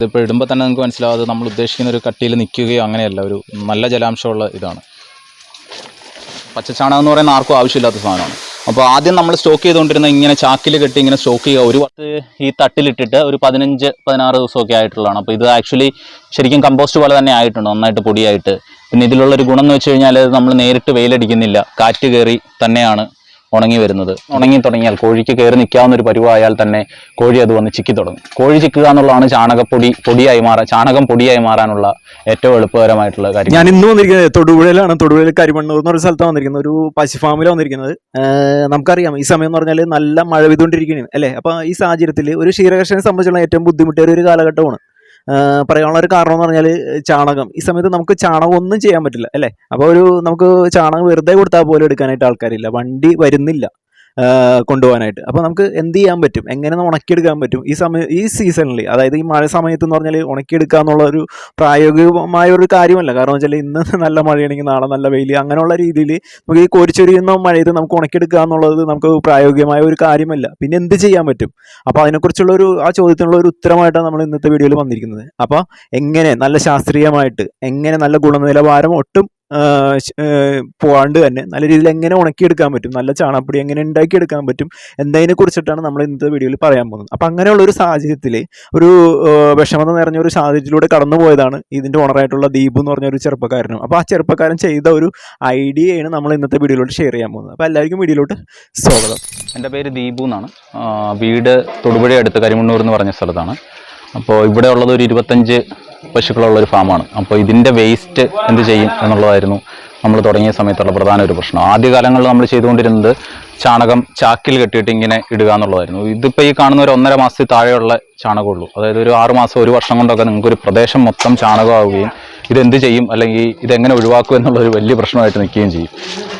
ഇതിപ്പോൾ ഇടുമ്പോൾ തന്നെ നിങ്ങൾക്ക് മനസ്സിലാവാതെ നമ്മൾ ഉദ്ദേശിക്കുന്ന ഒരു കട്ടിയിൽ നിൽക്കുകയോ അങ്ങനെയല്ല. ഒരു നല്ല ജലാംശമുള്ള ഇതാണ്. പച്ചച്ചാണകം എന്ന് പറയുന്ന ആർക്കും ആവശ്യമില്ലാത്ത സാധനമാണ്. അപ്പോൾ ആദ്യം നമ്മൾ സ്റ്റോക്ക് ചെയ്തുകൊണ്ടിരുന്ന ഇങ്ങനെ ചാക്കിൽ കെട്ടി ഇങ്ങനെ സ്റ്റോക്ക് ചെയ്യുക. ഒരു പത്ത് ഈ തട്ടിലിട്ടിട്ട് ഒരു പതിനഞ്ച് പതിനാറ് ദിവസമൊക്കെ ആയിട്ടുള്ളതാണ്. അപ്പോൾ ഇത് ആക്ച്വലി ശരിക്കും കമ്പോസ്റ്റ് പോലെ തന്നെ ആയിട്ടുണ്ട്. നന്നായിട്ട് പൊടിയായിട്ട്. പിന്നെ ഇതിലുള്ളൊരു ഗുണം എന്ന് വെച്ച് കഴിഞ്ഞാൽ നമ്മൾ നേരിട്ട് വെയിലടിക്കുന്നില്ല. കാറ്റ് കയറി തന്നെയാണ് ഉണങ്ങി വരുന്നത്. ഉണങ്ങി തുടങ്ങിയാൽ കോഴിക്ക് കയറി നിൽക്കാവുന്ന ഒരു പരുവായാൽ തന്നെ കോഴി അത് വന്ന് ചിക്കി തുടങ്ങും. കോഴി ചിക്കുക എന്നുള്ളതാണ് ചാണകപ്പൊടി പൊടിയായി മാറാൻ ചാണകം പൊടിയായി മാറാനുള്ള ഏറ്റവും എളുപ്പകരമായിട്ടുള്ള കാര്യം. ഞാൻ ഇന്ന് വന്നിരിക്കുന്നത് തൊടുപുഴയിലാണ്. തൊടുപുഴയിൽ കരിമണ്ണൂർ എന്ന് പറഞ്ഞ സ്ഥലത്താണ് വന്നിരിക്കുന്നത്. ഒരു പശുഫാമിലാണ് വന്നിരിക്കുന്നത്. നമുക്കറിയാം ഈ സമയം എന്ന് പറഞ്ഞാൽ നല്ല മഴ പെയ്തുകൊണ്ടിരിക്കുകയാണ് അല്ലേ? അപ്പോൾ ഈ സാഹചര്യത്തിൽ ഒരു ക്ഷീരകർഷകനെ സംബന്ധിച്ചുള്ള ഏറ്റവും ബുദ്ധിമുട്ടേറിയ ഒരു കാലഘട്ടമാണ്. പറയാനുള്ള ഒരു കാരണം എന്ന് പറഞ്ഞാൽ ചാണകം. ഈ സമയത്ത് നമുക്ക് ചാണകം ഒന്നും ചെയ്യാൻ പറ്റില്ല അല്ലേ? അപ്പോൾ ഒരു നമുക്ക് ചാണകം വെറുതെ കൊടുത്താൽ പോലും എടുക്കാനായിട്ട് ആൾക്കാരില്ല. വണ്ടി വരുന്നില്ല. കൊണ്ടുപോകാനായിട്ട്. അപ്പോൾ നമുക്ക് എന്ത് ചെയ്യാൻ പറ്റും? എങ്ങനെ ഉണക്കിയെടുക്കാൻ പറ്റും? ഈ സമയം ഈ സീസണിൽ അതായത് ഈ മഴ സമയത്ത് എന്ന് പറഞ്ഞാൽ ഉണക്കിയെടുക്കുക എന്നുള്ള ഒരു പ്രായോഗികമായ ഒരു കാര്യമല്ല. കാരണം വെച്ചാൽ ഇന്ന് നല്ല മഴയാണെങ്കിൽ നാളെ നല്ല വെയിൽ അങ്ങനെയുള്ള രീതിയിൽ നമുക്ക് ഈ കോരിച്ചൊരിയുന്ന മഴയത്ത് നമുക്ക് ഉണക്കിയെടുക്കുക എന്നുള്ളത് നമുക്ക് പ്രായോഗികമായ ഒരു കാര്യമല്ല. പിന്നെ എന്ത് ചെയ്യാൻ പറ്റും? അപ്പോൾ അതിനെക്കുറിച്ചുള്ള ഒരു ആ ചോദ്യത്തിനുള്ള ഒരു ഉത്തരമായിട്ടാണ് നമ്മൾ ഇന്നത്തെ വീഡിയോയിൽ വന്നിരിക്കുന്നത്. അപ്പോൾ എങ്ങനെ നല്ല ശാസ്ത്രീയമായിട്ട് എങ്ങനെ നല്ല ഗുണനിലവാരം ഒട്ടും പോവാണ്ട് തന്നെ നല്ല രീതിയിൽ എങ്ങനെ ഉണക്കിയെടുക്കാൻ പറ്റും നല്ല ചാണകപ്പൊടി എങ്ങനെ ഉണ്ടാക്കിയെടുക്കാൻ പറ്റും എന്നതിനെ കുറിച്ചിട്ടാണ് നമ്മൾ ഇന്നത്തെ വീഡിയോയിൽ പറയാൻ പോകുന്നത്. അപ്പം അങ്ങനെയുള്ള ഒരു സാഹചര്യത്തിൽ ഒരു വിഷമത നിറഞ്ഞ ഒരു സാഹചര്യത്തിലൂടെ കടന്നു പോയതാണ് ഇതിന്റെ ഓണറായിട്ടുള്ള ദീപ് എന്ന് പറഞ്ഞ ഒരു ചെറുപ്പക്കാരനും. അപ്പോൾ ആ ചെറുപ്പക്കാരൻ ചെയ്ത ഒരു ഐഡിയയാണ് നമ്മൾ ഇന്നത്തെ വീഡിയോയിലോട്ട് ഷെയർ ചെയ്യാൻ പോകുന്നത്. അപ്പോൾ എല്ലാവർക്കും വീഡിയോയിലോട്ട് സ്വാഗതം. എന്റെ പേര് ദീപു എന്നാണ്. വീട് തൊടുപുഴ അടുത്ത് കരിമണ്ണൂർ എന്ന് പറഞ്ഞ സ്ഥലത്താണ്. അപ്പോൾ ഇവിടെ ഉള്ളത് ഒരു ഇരുപത്തഞ്ച് പശുക്കളുള്ള ഒരു ഫാമാണ്. അപ്പോൾ ഇതിന്റെ വേസ്റ്റ് എന്ത് ചെയ്യും എന്നുള്ളതായിരുന്നു നമ്മൾ തുടങ്ങിയ സമയത്തുള്ള പ്രധാന ഒരു പ്രശ്നം. ആദ്യകാലങ്ങളിൽ നമ്മൾ ചെയ്തുകൊണ്ടിരുന്നത് ചാണകം ചാക്കിൽ കെട്ടിയിട്ട് ഇങ്ങനെ ഇടുക എന്നുള്ളതായിരുന്നു. ഇതിപ്പോൾ ഈ കാണുന്ന ഒരു ഒന്നര മാസത്തിൽ താഴെയുള്ള ചാണകമുള്ളൂ അതായത് ഒരു ആറ് മാസം ഒരു വർഷം കൊണ്ടൊക്കെ നിങ്ങൾക്ക് ഒരു പ്രദേശം മൊത്തം ചാണകമാവുകയും ഇതെന്ത് ചെയ്യും? അല്ലെങ്കിൽ ഇതെങ്ങനെ ഒഴിവാക്കും എന്നുള്ളൊരു വലിയ പ്രശ്നമായിട്ട് നിൽക്കുകയും ചെയ്യും.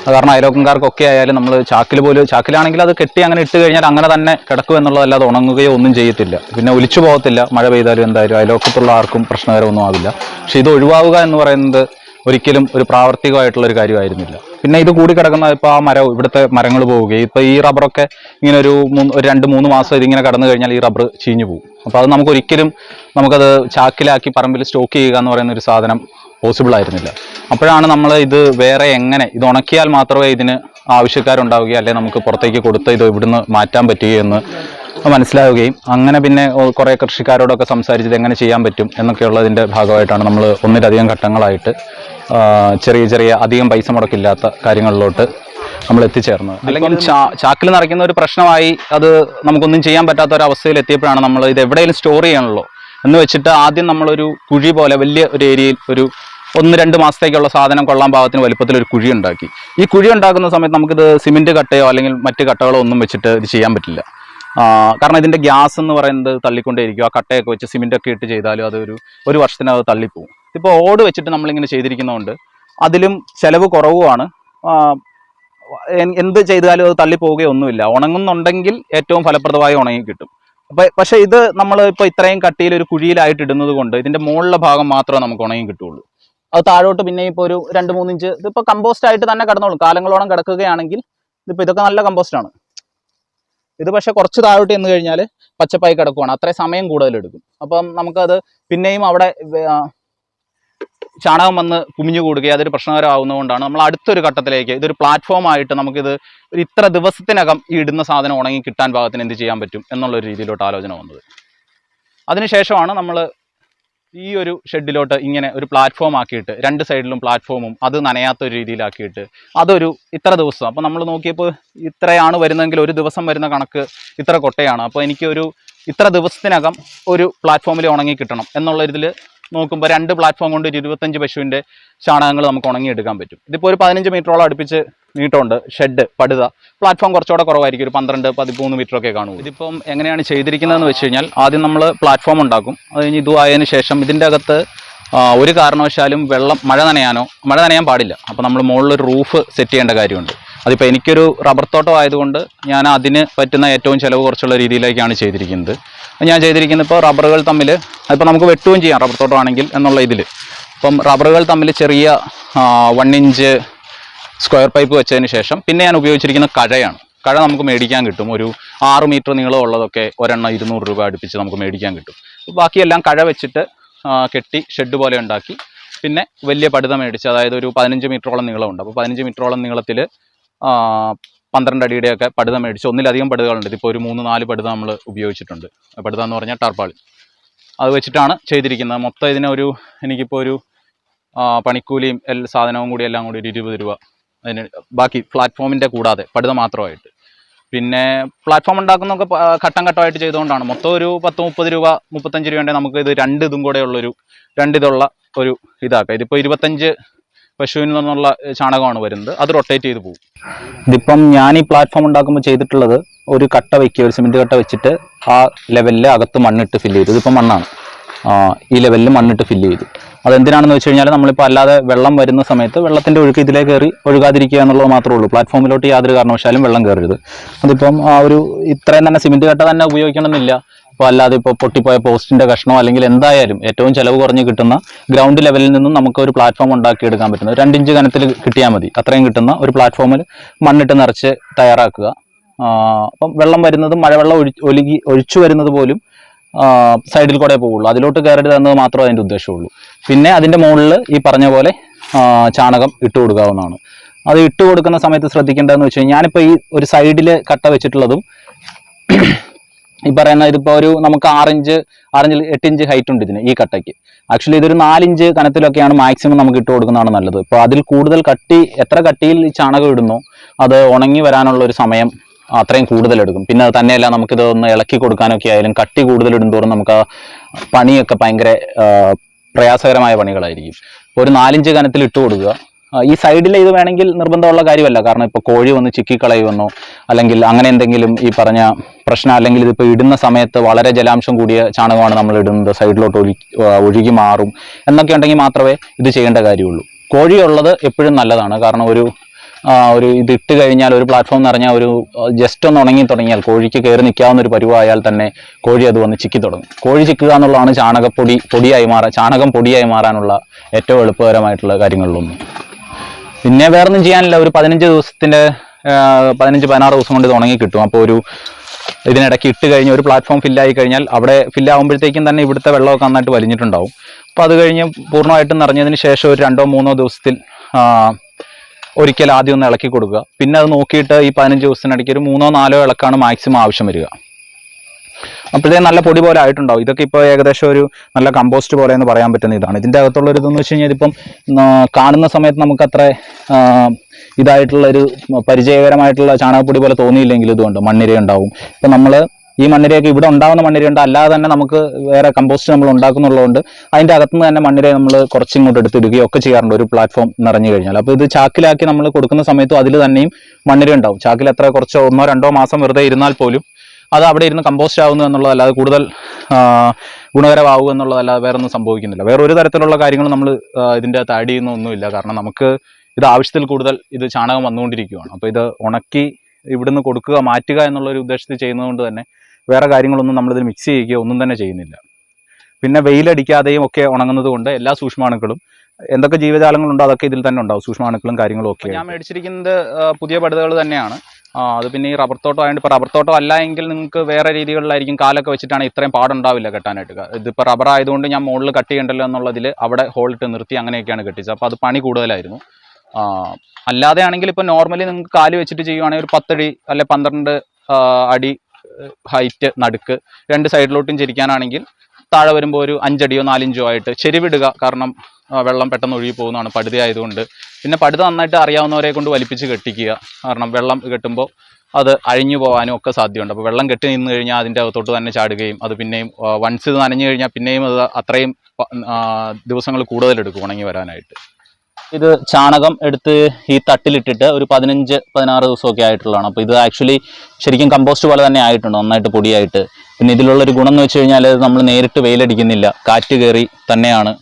കാരണം അയലോക്കംകാർക്കൊക്കെ ആയാലും നമ്മൾ ചാക്കിൽ പോലും ചാക്കിലാണെങ്കിൽ അത് കെട്ടി അങ്ങനെ ഇട്ട് കഴിഞ്ഞാൽ അങ്ങനെ തന്നെ കിടക്കും എന്നുള്ളതല്ലാതെ ഉണങ്ങുകയോ ഒന്നും ചെയ്യത്തില്ല. പിന്നെ ഒലിച്ചു പോകത്തില്ല. മഴ പെയ്താലും എന്തായാലും അയലോക്കത്തുള്ള ആർക്കും പ്രശ്നകരമൊന്നും ആവില്ല. പക്ഷേ ഇത് ഒഴിവാവുക എന്ന് പറയുന്നത് ഒരിക്കലും ഒരു പ്രാവർത്തികമായിട്ടുള്ള ഒരു കാര്യമായിരുന്നില്ല. പിന്നെ ഇത് കൂടി കിടക്കുന്ന ഇപ്പോൾ ആ മരം ഇവിടുത്തെ മരങ്ങൾ പോവുകയും ഇപ്പോൾ ഈ റബ്ബറൊക്കെ ഇങ്ങനെ ഒരു രണ്ട് മൂന്ന് മാസം ഇതിങ്ങനെ കടന്നു കഴിഞ്ഞാൽ ഈ റബ്ബർ ചീഞ്ഞു പോകും. അപ്പോൾ അത് നമുക്ക് ഒരിക്കലും നമുക്കത് ചാക്കിലാക്കി പറമ്പിൽ സ്റ്റോക്ക് ചെയ്യുക എന്ന് പറയുന്ന ഒരു സാധനം പോസിബിൾ ആയിരുന്നില്ല. അപ്പോഴാണ് നമ്മൾ ഇത് വേറെ എങ്ങനെ ഇത് ഉണക്കിയാൽ മാത്രമേ ഇതിന് ആവശ്യക്കാരുണ്ടാവുകയും അല്ലെങ്കിൽ നമുക്ക് പുറത്തേക്ക് കൊടുത്ത് ഇത് ഇവിടുന്ന് മാറ്റാൻ പറ്റുകയെന്ന് മനസ്സിലാവുകയും അങ്ങനെ പിന്നെ കുറേ കൃഷിക്കാരോടൊക്കെ സംസാരിച്ചത് എങ്ങനെ ചെയ്യാൻ പറ്റും എന്നൊക്കെയുള്ളതിന്റെ ഭാഗമായിട്ടാണ് നമ്മൾ ഒന്നിലധികം ഘട്ടങ്ങളായിട്ട് ചെറിയ ചെറിയ അധികം പൈസ മുടക്കില്ലാത്ത കാര്യങ്ങളിലോട്ട് നമ്മൾ എത്തിച്ചേർന്നത്. അല്ലെങ്കിൽ ചാക്കിൽ നിറയ്ക്കുന്ന ഒരു പ്രശ്നമായി അത് നമുക്കൊന്നും ചെയ്യാൻ പറ്റാത്ത ഒരു അവസ്ഥയിൽ എത്തിയപ്പോഴാണ് നമ്മൾ ഇത് എവിടെയെങ്കിലും സ്റ്റോർ ചെയ്യണമല്ലോ എന്ന് വെച്ചിട്ട് ആദ്യം നമ്മളൊരു കുഴി പോലെ വലിയ ഒരു ഏരിയയിൽ ഒരു ഒന്ന് രണ്ട് മാസത്തേക്കുള്ള സാധനം കൊള്ളാൻ പാകത്തിന് വലുപ്പത്തിൽ ഒരു കുഴി ഉണ്ടാക്കി. ഈ കുഴി ഉണ്ടാക്കുന്ന സമയത്ത് നമുക്കിത് സിമെന്റ് കട്ടയോ അല്ലെങ്കിൽ മറ്റ് കട്ടകളോ ഒന്നും വെച്ചിട്ട് ഇത് ചെയ്യാൻ പറ്റില്ല. കാരണം ഇതിന്റെ ഗ്യാസ് എന്ന് പറയുന്നത് തള്ളിക്കൊണ്ടേയിരിക്കും. ആ കട്ടയൊക്കെ വെച്ച് സിമെന്റ് ഒക്കെ ഇട്ട് ചെയ്താലും അതൊരു ഒരു വർഷത്തിനകത്ത് തള്ളിപ്പോവും. ഇപ്പോൾ ഓട് വെച്ചിട്ട് നമ്മളിങ്ങനെ ചെയ്തിരിക്കുന്നതുകൊണ്ട് അതിലും ചിലവ് കുറവുമാണ്. എന്ത് ചെയ്താലും അത് തള്ളിപ്പോവുകയൊന്നുമില്ല ഉണങ്ങുന്നുണ്ടെങ്കിൽ ഏറ്റവും ഫലപ്രദമായി ഉണങ്ങി കിട്ടും. അപ്പം പക്ഷേ ഇത് നമ്മൾ ഇപ്പോൾ ഇത്രയും കട്ടിയിൽ ഒരു കുഴിയിലായിട്ട് ഇടുന്നത് കൊണ്ട് ഇതിന്റെ മുകളിലെ ഭാഗം മാത്രമേ നമുക്ക് ഉണങ്ങി കിട്ടുള്ളൂ. അത് താഴോട്ട് പിന്നെ ഇപ്പോൾ ഒരു രണ്ട് മൂന്ന് ഇഞ്ച് ഇതിപ്പോൾ കമ്പോസ്റ്റ് ആയിട്ട് തന്നെ കിടന്നോളും. കാലങ്ങളോളം കിടക്കുകയാണെങ്കിൽ ഇതിപ്പോൾ ഇതൊക്കെ നല്ല കമ്പോസ്റ്റാണ് ഇത് പക്ഷേ കുറച്ച് താഴോട്ട് എന്ന് കഴിഞ്ഞാൽ പച്ചപ്പായി കിടക്കുവാണ്. അത്രയും സമയം കൂടുതലെടുക്കും അപ്പം നമുക്കത് പിന്നെയും അവിടെ ചാണകം വന്ന് കുമിഞ്ഞു കൂടുകയും അതൊരു പ്രശ്നകരമാവുന്നതുകൊണ്ടാണ് നമ്മൾ അടുത്തൊരു ഘട്ടത്തിലേക്ക് ഇതൊരു പ്ലാറ്റ്ഫോം ആയിട്ട് നമുക്കിത് ഒരു ഇത്ര ദിവസത്തിനകം ഈ ഇടുന്ന സാധനം ഉണങ്ങി കിട്ടാൻ ഭാഗത്തിന് എന്ത് ചെയ്യാൻ പറ്റും എന്നുള്ളൊരു രീതിയിലോട്ട് ആലോചന വന്നത്. അതിനുശേഷമാണ് നമ്മൾ ഈ ഒരു ഷെഡിലോട്ട് ഇങ്ങനെ ഒരു പ്ലാറ്റ്ഫോം ആക്കിയിട്ട് രണ്ട് സൈഡിലും പ്ലാറ്റ്ഫോമും അത് നനയാത്ത ഒരു രീതിയിലാക്കിയിട്ട് അതൊരു ഇത്ര ദിവസം. അപ്പോൾ നമ്മൾ നോക്കിയപ്പോൾ ഇത്രയാണ് വരുന്നതെങ്കിൽ ഒരു ദിവസം വരുന്ന കണക്ക് ഇത്ര കൊട്ടയാണ്. അപ്പോൾ എനിക്കൊരു ഇത്ര ദിവസത്തിനകം ഒരു പ്ലാറ്റ്ഫോമിൽ ഉണങ്ങി കിട്ടണം എന്നുള്ള ഇതിൽ നോക്കുമ്പോൾ രണ്ട് പ്ലാറ്റ്ഫോം കൊണ്ട് ഒരു ഇരുപത്തഞ്ച് പശുവിന്റെ ചാണകങ്ങൾ നമുക്ക് ഉണങ്ങിയെടുക്കാൻ പറ്റും. ഇതിപ്പോൾ ഒരു പതിനഞ്ച് മീറ്ററോളം അടുപ്പിച്ച് നീട്ടമുണ്ട് ഷെഡ് പടുത. പ്ലാറ്റ്ഫോം കുറച്ചുകൂടെ കുറവായിരിക്കും ഒരു പന്ത്രണ്ട് പതിമൂന്ന് മീറ്റർ ഒക്കെ കാണും ഇതിപ്പം എങ്ങനെയാണ് ചെയ്തിരിക്കുന്നതെന്ന് വെച്ച് കഴിഞ്ഞാൽ ആദ്യം നമ്മൾ പ്ലാറ്റ്ഫോം ഉണ്ടാക്കും. അത് കഴിഞ്ഞ് ഇതുമായതിനു ശേഷം ഇതിന്റെ അകത്ത് ഒരു കാരണവശാലും വെള്ളം മഴ നനയാനോ മഴ നനയാൻ പാടില്ല. അപ്പോൾ നമ്മൾ മുകളിൽ റൂഫ് സെറ്റ് ചെയ്യേണ്ട കാര്യമുണ്ട്. അതിപ്പോൾ എനിക്കൊരു റബ്ബർ തോട്ടം ആയതുകൊണ്ട് ഞാൻ അതിന് പറ്റുന്ന ഏറ്റവും ചിലവ് കുറച്ചുള്ള രീതിയിലേക്കാണ് ചെയ്തിരിക്കുന്നത്. ഞാൻ ചെയ്തിരിക്കുന്നത് ഇപ്പോൾ റബ്ബറുകൾ തമ്മിൽ അതിപ്പോൾ നമുക്ക് വെട്ടുകയും ചെയ്യാം റബ്ബർ തോട്ടം ആണെങ്കിൽ എന്നുള്ള ഇതിൽ അപ്പം റബ്ബറുകൾ തമ്മിൽ ചെറിയ വൺ ഇഞ്ച് സ്ക്വയർ പൈപ്പ് വെച്ചതിന് ശേഷം പിന്നെ ഞാൻ ഉപയോഗിച്ചിരിക്കുന്ന കഴയാണ്. കഴ നമുക്ക് മേടിക്കാൻ കിട്ടും. ഒരു ആറ് മീറ്റർ നീളമുള്ളതൊക്കെ ഒരെണ്ണം ഇരുന്നൂറ് രൂപ അടുപ്പിച്ച് നമുക്ക് മേടിക്കാൻ കിട്ടും. ബാക്കിയെല്ലാം കഴ വെച്ചിട്ട് കെട്ടി ഷെഡ് പോലെ ഉണ്ടാക്കി. പിന്നെ വലിയ പടുത മേടിച്ച് അതായത് ഒരു പതിനഞ്ച് മീറ്ററോളം നീളമുണ്ട്. അപ്പോൾ പതിനഞ്ച് മീറ്ററോളം നീളത്തിൽ പന്ത്രണ്ട് അടിയുടെയൊക്കെ പടുത മേടിച്ച് ഒന്നിലധികം പടുതകളുണ്ട്. ഇതിപ്പോൾ ഒരു മൂന്ന് നാല് പടുത നമ്മൾ ഉപയോഗിച്ചിട്ടുണ്ട്. പടുത എന്ന് പറഞ്ഞാൽ ടാർപ്പാളി. അത് വെച്ചിട്ടാണ് ചെയ്തിരിക്കുന്നത്. മൊത്തം ഇതിനൊരു എനിക്കിപ്പോൾ ഒരു പണിക്കൂലിയും എല്ലാ സാധനവും കൂടി എല്ലാം കൂടി ഒരു ഇരുപത് രൂപ അതിന് ബാക്കി പ്ലാറ്റ്ഫോമിന്റെ കൂടാതെ പടുത മാത്രമായിട്ട്. പിന്നെ പ്ലാറ്റ്ഫോം ഉണ്ടാക്കുന്നൊക്കെ ഘട്ടം ഘട്ടമായിട്ട് ചെയ്തുകൊണ്ടാണ്. മൊത്തം ഒരു പത്ത് മുപ്പത് രൂപ മുപ്പത്തഞ്ച് രൂപ നമുക്ക് ഇത് രണ്ട് ഇതും കൂടെ ഉള്ളൊരു രണ്ട് ഇതുള്ള ഒരു ഇതാക്കാം. ഇതിപ്പോൾ ഇരുപത്തഞ്ച് പശുവിൽ നിന്നുള്ള ചാണകമാണ് വരുന്നത്. അത് റൊട്ടേറ്റ് ചെയ്ത് പോകും ഇതിപ്പം ഞാൻ ഈ പ്ലാറ്റ്ഫോം ഉണ്ടാക്കുമ്പോൾ ചെയ്തിട്ടുള്ളത് ഒരു കട്ട വയ്ക്കുക ഒരു സിമെന്റ് കട്ട വെച്ചിട്ട് ആ ലെവലിൽ അകത്ത് മണ്ണിട്ട് ഫില്ല് ചെയ്തു. ഇതിപ്പോൾ മണ്ണാണ്. ഈ ലെവലിൽ മണ്ണിട്ട് ഫില്ല് ചെയ്തു. അതെന്തിനാണെന്ന് വെച്ച് കഴിഞ്ഞാൽ നമ്മളിപ്പോൾ അല്ലാതെ വെള്ളം വരുന്ന സമയത്ത് വെള്ളത്തിന്റെ ഒഴുക്ക് ഇതിലേ കയറി ഒഴുകാതിരിക്കുക എന്നുള്ളത് മാത്രമേ ഉള്ളൂ. പ്ലാറ്റ്ഫോമിലോട്ട് യാതൊരു കാരണവശാലും വെള്ളം കയറരുത്. അതിപ്പം ആ ഒരു ഇത്രയും തന്നെ സിമെന്റ് കട്ട തന്നെ ഉപയോഗിക്കണമെന്നില്ല. ഇപ്പോൾ അല്ലാതെ ഇപ്പോൾ പൊട്ടിപ്പോയ പോസ്റ്റിന്റെ കഷ്ണോ അല്ലെങ്കിൽ എന്തായാലും ഏറ്റവും ചിലവ് കുറഞ്ഞ് കിട്ടുന്ന ഗ്രൗണ്ട് ലെവലിൽ നിന്നും നമുക്ക് ഒരു പ്ലാറ്റ്ഫോം ഉണ്ടാക്കിയെടുക്കാൻ പറ്റുന്നത്. രണ്ട് ഇഞ്ച് കനത്തിൽ കിട്ടിയാൽ മതി. അത്രയും കിട്ടുന്ന ഒരു പ്ലാറ്റ്ഫോമിൽ മണ്ണിട്ട് നിറച്ച് തയ്യാറാക്കുക. അപ്പം വെള്ളം വരുന്നത് മഴവെള്ളം ഒഴി ഒലുകി ഒഴിച്ചു വരുന്നത് പോലും സൈഡിൽ കൂടെ പോവുള്ളൂ. അതിലോട്ട് കയറരുത് എന്നത് മാത്രമേ അതിന്റെ ഉദ്ദേശമുള്ളൂ. പിന്നെ അതിന്റെ മുകളിൽ ഈ പറഞ്ഞ പോലെ ചാണകം ഇട്ട് കൊടുക്കാവുന്നതാണ്. അത് ഇട്ട് കൊടുക്കുന്ന സമയത്ത് ശ്രദ്ധിക്കേണ്ടതെന്ന് വെച്ച് കഴിഞ്ഞാൽ ഞാനിപ്പോൾ ഈ ഒരു സൈഡിൽ കട്ട വെച്ചിട്ടുള്ളതും ഈ പറയുന്ന ഇതിപ്പോൾ ഒരു നമുക്ക് ആറിഞ്ച് ആറിഞ്ച് എട്ട് ഇഞ്ച് ഹൈറ്റ് ഉണ്ട് ഇതിന് ഈ കട്ടയ്ക്ക്. ആക്ച്വലി ഇതൊരു നാലിഞ്ച് കനത്തിലൊക്കെയാണ് മാക്സിമം നമുക്ക് ഇട്ട് കൊടുക്കുന്നതാണ് നല്ലത്. ഇപ്പോൾ അതിൽ കൂടുതൽ കട്ടി എത്ര കട്ടിയിൽ ചാണകം ഇടുന്നു അത് ഉണങ്ങി വരാനുള്ള ഒരു സമയം അത്രയും കൂടുതൽ എടുക്കും. പിന്നെ അത് തന്നെയല്ല നമുക്കിത് ഒന്ന് ഇളക്കി കൊടുക്കാനൊക്കെ ആയാലും കട്ടി കൂടുതൽ തോറും നമുക്ക് പണിയൊക്കെ ഭയങ്കര പ്രയാസകരമായ പണികളായിരിക്കും. ഒരു നാലിഞ്ച് കനത്തിൽ ഇട്ട് കൊടുക്കുക. ഈ സൈഡിൽ ഇത് വേണമെങ്കിൽ നിർബന്ധമുള്ള കാര്യമല്ല. കാരണം ഇപ്പോൾ കോഴി വന്ന് ചിക്കിക്കളയുമെന്നോ അല്ലെങ്കിൽ അങ്ങനെ എന്തെങ്കിലും ഈ പറഞ്ഞ പ്രശ്നം അല്ലെങ്കിൽ ഇതിപ്പോൾ ഇടുന്ന സമയത്ത് വളരെ ജലാംശം കൂടിയ ചാണകമാണ് നമ്മൾ ഇടുന്നത്. സൈഡിലോട്ട് ഒഴി ഒഴുകി മാറും. എന്നൊക്കെ ഉണ്ടെങ്കിൽ മാത്രമേ ഇത് ചെയ്യേണ്ട കാര്യമുള്ളൂ. കോഴിയുള്ളത് എപ്പോഴും നല്ലതാണ്. കാരണം ഒരു ഒരു ഇത് ഇട്ട് കഴിഞ്ഞാൽ ഒരു പ്ലാറ്റ്ഫോം നിറഞ്ഞാൽ ഒരു ജസ്റ്റ് ഒന്ന് ഉണങ്ങി തുടങ്ങിയാൽ കോഴിക്ക് കയറി നിൽക്കാവുന്ന ഒരു പരിവായാൽ തന്നെ കോഴി അത് വന്ന് ചിക്കി തുടങ്ങും. കോഴി ചിക്കുക എന്നുള്ളതാണ് ചാണകപ്പൊടി പൊടിയായി മാറാൻ ചാണകം പൊടിയായി മാറാനുള്ള ഏറ്റവും എളുപ്പകരമായിട്ടുള്ള കാര്യങ്ങളിലൊന്നും. പിന്നെ വേറൊന്നും ചെയ്യാനില്ല. ഒരു പതിനഞ്ച് ദിവസത്തിന്റെ പതിനഞ്ച് പതിനാറ് ദിവസം കൊണ്ട് ഇത് ഉണങ്ങി കിട്ടും. അപ്പോൾ ഒരു ഇതിനിടയ്ക്ക് ഇട്ട് കഴിഞ്ഞ് ഒരു പ്ലാറ്റ്ഫോം ഫില്ലായി കഴിഞ്ഞാൽ അവിടെ ഫില്ലാകുമ്പോഴത്തേക്കും തന്നെ ഇവിടുത്തെ വെള്ളമൊക്കെ നന്നായിട്ട് വലിഞ്ഞിട്ടുണ്ടാവും. അപ്പോൾ അത് കഴിഞ്ഞ് പൂർണമായിട്ടും നിറഞ്ഞതിന് ശേഷം ഒരു രണ്ടോ മൂന്നോ ദിവസത്തിൽ ഒരിക്കൽ ആദ്യം ഒന്ന് ഇളക്കി കൊടുക്കുക. പിന്നെ അത് നോക്കിയിട്ട് ഈ പതിനഞ്ച് ദിവസത്തിനിടയ്ക്ക് ഒരു മൂന്നോ നാലോ ഇളക്കാണ് മാക്സിമം ആവശ്യം വരിക. അപ്പോഴത്തേക്കും നല്ല പൊടി പോലെ ആയിട്ടുണ്ടാവും. ഇതൊക്കെ ഇപ്പോൾ ഏകദേശം ഒരു നല്ല കമ്പോസ്റ്റ് പോലെ എന്ന് പറയാൻ പറ്റുന്ന ഇതാണ്. ഇതിന്റെ അകത്തുള്ള ഒരു ഇതെന്ന് വെച്ച് കഴിഞ്ഞാൽ ഇതിപ്പം കാണുന്ന സമയത്ത് നമുക്ക് അത്ര ഇതായിട്ടുള്ള ഒരു പരിചയകരമായിട്ടുള്ള ചാണകപ്പൊടി പോലെ തോന്നിയില്ലെങ്കിൽ ഇതുകൊണ്ട് മണ്ണിര ഉണ്ടാവും. ഇപ്പം നമ്മൾ ഈ മണ്ണിരയൊക്കെ ഇവിടെ ഉണ്ടാകുന്ന മണ്ണിരയുണ്ട് അല്ലാതെ തന്നെ നമുക്ക് വേറെ കമ്പോസ്റ്റ് നമ്മൾ ഉണ്ടാക്കുന്നുള്ളതുകൊണ്ട് അതിന്റെ അകത്തുനിന്ന് തന്നെ മണ്ണിരയെ നമ്മൾ കുറച്ചിങ്ങോട്ട് എടുത്തിടുകയും ഒക്കെ ചെയ്യാറുണ്ട് ഒരു പ്ലാറ്റ്ഫോം നിറഞ്ഞു കഴിഞ്ഞാൽ. അപ്പോൾ ഇത് ചാക്കിലാക്കി നമ്മൾ കൊടുക്കുന്ന സമയത്തും അതിൽ തന്നെയും മണ്ണിര ഉണ്ടാവും. ചാക്കിൽ എത്ര കുറച്ചോ ഒന്നോ രണ്ടോ മാസം വെറുതെ ഇരുന്നാൽ പോലും അത് അവിടെ ഇരുന്ന് കമ്പോസ്റ്റ് ആവുന്നു എന്നുള്ളതല്ലാതെ കൂടുതൽ ഗുണകരമാവുക എന്നുള്ളതല്ലാതെ വേറെ ഒന്നും സംഭവിക്കുന്നില്ല. വേറെ ഒരു തരത്തിലുള്ള കാര്യങ്ങളും നമ്മൾ ഇതിന്റെ അകത്ത് ആഡ് ചെയ്യുന്നൊന്നുമില്ല കാരണം നമുക്ക് ഇത് ആവശ്യത്തിൽ കൂടുതൽ ഇത് ചാണകം വന്നുകൊണ്ടിരിക്കുകയാണ് അപ്പോൾ ഇത് ഉണക്കി ഇവിടുന്ന് കൊടുക്കുക മാറ്റുക എന്നുള്ള ഒരു ഉദ്ദേശത്തിൽ ചെയ്യുന്നതുകൊണ്ട് തന്നെ വേറെ കാര്യങ്ങളൊന്നും നമ്മളിതിൽ മിക്സ് ചെയ്യുകയോ ഒന്നും തന്നെ ചെയ്യുന്നില്ല. പിന്നെ വെയിലടിക്കാതെയും ഒക്കെ ഉണങ്ങുന്നത് കൊണ്ട് എല്ലാ സൂക്ഷ്മാണുക്കളും എന്തൊക്കെ ജീവജാലങ്ങളുണ്ടോ അതൊക്കെ ഇതിൽ തന്നെ ഉണ്ടാവും. സൂക്ഷ്മാണുക്കളും കാര്യങ്ങളും ഒക്കെ ഞാൻ മേടിച്ചിരിക്കുന്നത് പുതിയ പടുതകൾ തന്നെയാണ്. ആ, അത് പിന്നെ ഈ റബ്ബർ തോട്ടം ആയതുകൊണ്ട് ഇപ്പോൾ റബ്ബർ തോട്ടം അല്ല എങ്കിൽ നിങ്ങൾക്ക് വേറെ രീതികളിലായിരിക്കും കാലൊക്കെ വെച്ചിട്ടാണ് ഇത്രയും പാടുണ്ടാവില്ല കെട്ടാനായിട്ട്. ഇതിപ്പോൾ റബ്ബർ ആയതുകൊണ്ട് ഞാൻ മുകളിൽ കട്ട് ചെയ്യണ്ടല്ലോ എന്നുള്ളതിൽ അവിടെ ഹോളിട്ട് നിർത്തി അങ്ങനെയൊക്കെയാണ് കെട്ടിച്ചത്. അപ്പോൾ അത് പണി കൂടുതലായിരുന്നു. അല്ലാതെ ആണെങ്കിൽ ഇപ്പോൾ നോർമലി നിങ്ങൾക്ക് കാൽ വെച്ചിട്ട് ചെയ്യുവാണെങ്കിൽ ഒരു പത്തടി അല്ലെ പന്ത്രണ്ട് അടി ഹൈറ്റ് നടുക്ക് രണ്ട് സൈഡിലോട്ടും ചിരിക്കാനാണെങ്കിൽ താഴെ വരുമ്പോൾ ഒരു അഞ്ചടിയോ നാലിഞ്ചോ ആയിട്ട് ചെരിവിടുക. കാരണം വെള്ളം പെട്ടെന്ന് ഒഴുകി പോകുന്നതാണ് പടുത ആയതുകൊണ്ട്. പിന്നെ പടുത നന്നായിട്ട് അറിയാവുന്നവരെ കൊണ്ട് വലിപ്പിച്ച് കെട്ടിക്കുക. കാരണം വെള്ളം കെട്ടുമ്പോൾ അത് അഴിഞ്ഞു പോകാനും ഒക്കെ സാധ്യതയുണ്ട്. അപ്പോൾ വെള്ളം കെട്ടി നിന്ന് കഴിഞ്ഞാൽ അതിന്റെ അകത്തോട്ട് തന്നെ ചാടുകയും അത് പിന്നെയും വൺസ് ഇത് നനഞ്ഞു കഴിഞ്ഞാൽ പിന്നെയും അത് അത്രയും ദിവസങ്ങൾ കൂടുതലെടുക്കും ഉണങ്ങി വരാനായിട്ട്. ഇത് ചാണകം എടുത്ത് ഈ തട്ടിലിട്ടിട്ട് ഒരു പതിനഞ്ച് പതിനാറ് ദിവസമൊക്കെ ആയിട്ടുള്ളതാണ്. അപ്പോൾ ഇത് ആക്ച്വലി ശരിക്കും കമ്പോസ്റ്റ് പോലെ തന്നെ ആയിട്ടുണ്ട് നന്നായിട്ട് പൊടിയായിട്ട്. പിന്നെ ഇതിലുള്ള ഒരു ഗുണം എന്ന് വെച്ച് കഴിഞ്ഞാൽ നമ്മൾ നേരിട്ട് വെയിലടിക്കുന്നില്ല കാറ്റ് കയറി തന്നെയാണ്